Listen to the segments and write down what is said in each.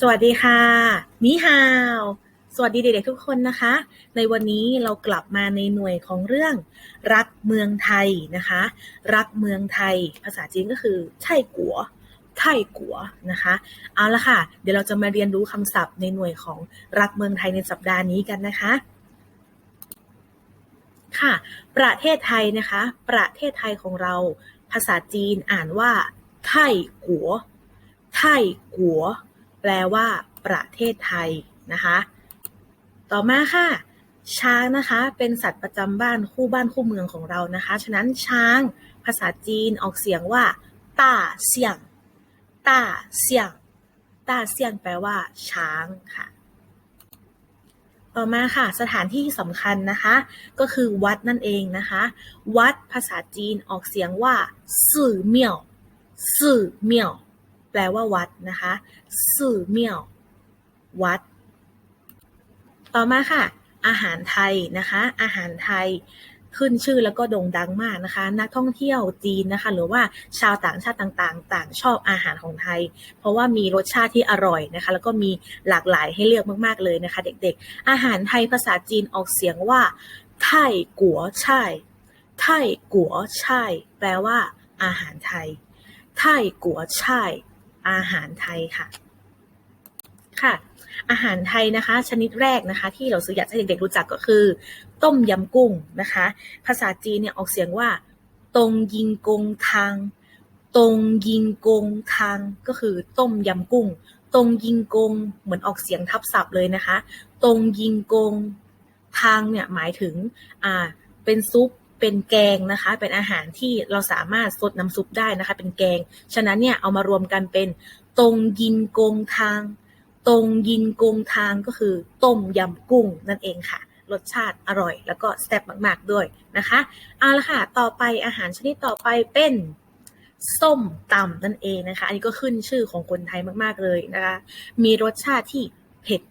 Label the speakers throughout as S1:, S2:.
S1: สวัสดีค่ะนีฮาว สวัสดีเด็กๆทุกคนนะคะ ในวันนี้เรากลับมาในหน่วยของเรื่อง รักเมืองไทยนะคะ รักเมืองไทย ภาษาจีนก็คือไช่กัวไช่กัวนะคะ เอาละค่ะ เดี๋ยวเราจะมาเรียนรู้คำศัพท์ในหน่วยของรักเมืองไทยในสัปดาห์นี้กันนะคะ ค่ะ ประเทศไทยนะคะ ประเทศไทยของเรา ภาษาจีนอ่านว่าไท่กัวไท่กัว แปลว่าประเทศไทยนะคะ ต่อมาค่ะ ช้างนะคะ เป็นสัตว์ประจำบ้านคู่บ้านคู่เมืองของเรานะคะ ฉะนั้นช้างภาษาจีนออกเสียงว่าต้าเสียงต้าเสียงต้าเสียงแปลว่า ช้างค่ะ ต่อมาค่ะ สถานที่สำคัญนะคะ ก็คือวัดนั่นเองนะคะ วัดภาษาจีนออกเสียงว่า สื่อเมี่ยว สื่อเมี่ยว แปลว่าวัดนะคะสื่อเมี่ยว วัด ต่อมาค่ะ อาหารไทยนะคะ อาหารไทยขึ้นชื่อแล้วก็โด่งดังมากนะคะ นักท่องเที่ยวจีนนะคะ หรือว่าชาวต่างชาติต่างๆ ต่างชอบอาหารของไทย เพราะว่ามีรสชาติที่อร่อยนะคะ แล้วก็มีหลากหลายให้เลือกมากๆเลยนะคะ เด็กๆ อาหารไทยภาษาจีนออกเสียงว่าไท่กัวช่ไท่กัวช่แปลว่า อาหารไทยไท่กัวช่ อาหารไทยค่ะ ค่ะอาหารไทยนะคะ ชนิดแรกนะคะ ที่เราซื้ออยากให้เด็กๆรู้จักก็คือ ต้มยำกุ้งนะคะ ภาษาจีนเนี่ยออกเสียงว่า ตรงยิงกงทางตรงยิงกงทางก็คือต้มยำกุ้ง ตรงยิงกงเหมือนออกเสียงทับศัพท์เลยนะคะ ตรงยิงกงทางเนี่ยหมายถึงอ่าเป็นซุป เป็นแกงนะคะ เป็นอาหารที่เราสามารถซดน้ำซุปได้นะคะ เป็นแกง ฉะนั้นเนี่ยเอามารวมกันเป็นตรงยินกงทางตรงยินกงทางก็คือต้มยำกุ้งนั่นเองค่ะ รสชาติอร่อย แล้วก็แซ่บมาก ๆ ด้วยนะคะเอาละค่ะ ต่อไปอาหารชนิดต่อไปเป็นส้มตำนั่นเองนะคะ อันนี้ก็ขึ้นชื่อของคนไทยมาก ๆ เลยนะคะ มีรสชาติที่เผ็ด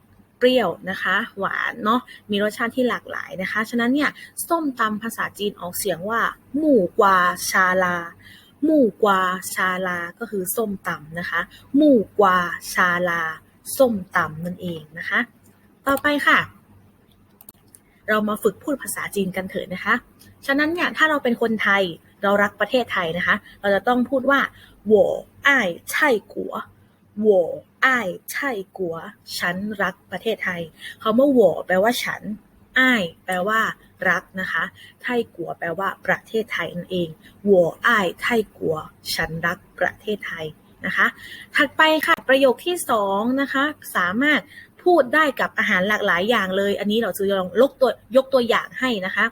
S1: ปรี้ยวนะคะ หวานเนาะ มีรสชาติที่หลากหลายนะคะ ฉะนั้นเนี่ยส้มตำภาษาจีนออกเสียงว่า หมู่กวาชาลา หมู่กวาชาลา ก็คือส้มตำนะคะ หมู่กวาชาลา ส้มตำนั่นเองนะคะ ต่อไปค่ะ เรามาฝึกพูดภาษาจีนกันเถิดนะคะ ฉะนั้นเนี่ยถ้าเราเป็นคนไทยเรารักประเทศไทยนะคะ เราจะต้องพูดว่า我爱泰国 我爱泰国ฉันรักประเทศไทยคำว่า我แปลว่าฉันอ้ายแปลว่า รักนะคะไทกัวแปลว่า ประเทศไทยนั่นเอง我爱泰国ฉันรักประเทศไทยนะคะ ถัดไปค่ะประโยคที่สองนะคะ สามารถพูดได้กับอาหารหลากหลายอย่างเลย อันนี้เราจะลองลกตัวยกตัวอย่างให้นะคะ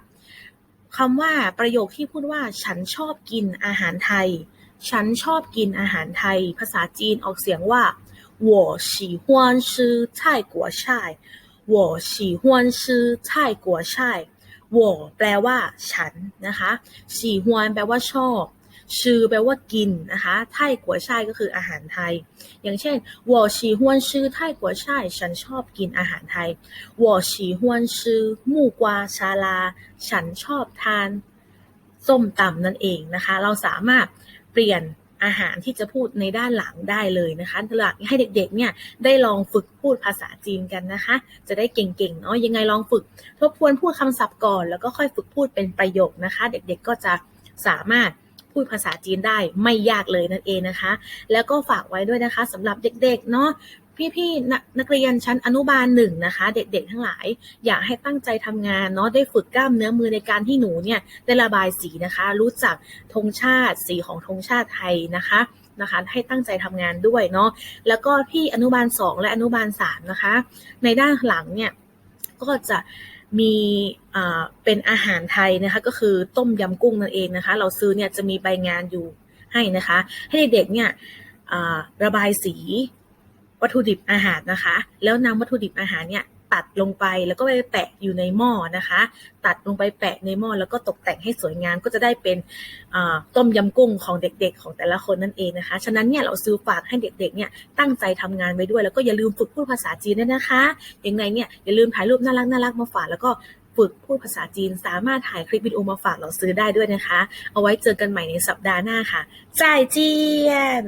S1: คำว่าประโยคที่พูดว่า ฉันชอบกินอาหารไทย ฉันชอบกินอาหารไทย ภาษาจีนออกเสียงว่า我喜欢吃泰国菜我喜欢吃泰国菜我แปลว่า ฉันนะคะ喜欢แปลว่าชอบชื่อแปลว่ากินนะคะไท่กัวช่ายก็คืออาหารไทย อย่างเช่น我喜欢吃泰国菜ฉันชอบกินอาหารไทย我喜欢吃木瓜沙拉ฉันชอบทานส้มตำนั่นเองนะคะ เราสามารถ เปลี่ยนอาหารที่จะพูดในด้านหลังได้เลยนะคะหลักให้เด็กๆ เนี่ยได้ลองฝึกพูดภาษาจีนกันนะคะ จะได้เก่งๆ เนาะยังไงลองฝึก ทบทวนพูดคำศัพท์ก่อน แล้วก็ค่อยฝึกพูดเป็นประโยคนะคะ เด็กๆ ก็จะสามารถพูดภาษาจีนได้ไม่ยากเลยนั่นเองนะคะ แล้วก็ฝากไว้ด้วยนะคะสำหรับเด็กๆ เนาะ พี่ๆนนักเรียนชั้นอนุบาลหนึ่งนะคะ เด็กๆทั้งหลาย อยากให้ตั้งใจทำงานเนาะได้ฝึกกล้ามเนื้อมือในการที่หนูเนี่ยได้ระบายสีนะคะ รู้จักธงชาติสีของธงชาติไทยนะคะนะคะ ให้ตั้งใจทำงานด้วยเนาะแล้วก็พี่อนุบาล 2 และอนุบาล3นะคะ ในด้านหลังเนี่ยก็จะมีเป็นอาหารไทยนะคะก็คือต้มยำกุ้งนั่นเองนะคะ เราซื้อเนี่ยจะมีใบงานอยู่ให้นะคะ ให้เด็กๆเนี่ยระบายสี วัตถุดิบอาหารนะคะ แล้วนำวัตถุดิบอาหารเนี่ยตัดลงไปแล้วก็ไปแปะอยู่ในหม้อนะคะ ตัดลงไปแปะในหม้อแล้วก็ตกแต่งให้สวยงามก็จะได้เป็นต้มยำกุ้งของเด็กๆ ของแต่ละคนนั่นเองนะคะ ฉะนั้นเนี่ยเราซื้อฝากให้เด็กๆเนี่ยตั้งใจทำงานไว้ด้วย แล้วก็อย่าลืมฝึกพูดภาษาจีนด้วยนะคะยังไงเนี่ยอย่าลืมถ่ายรูปน่ารักน่ารักมาฝากแล้วก็ฝึกพูดภาษาจีน สามารถถ่ายคลิปวิดีโอมาฝากเราซื้อได้ด้วยนะคะ เอาไว้เจอกันใหม่ในสัปดาห์หน้าค่ะจ่ายเจียน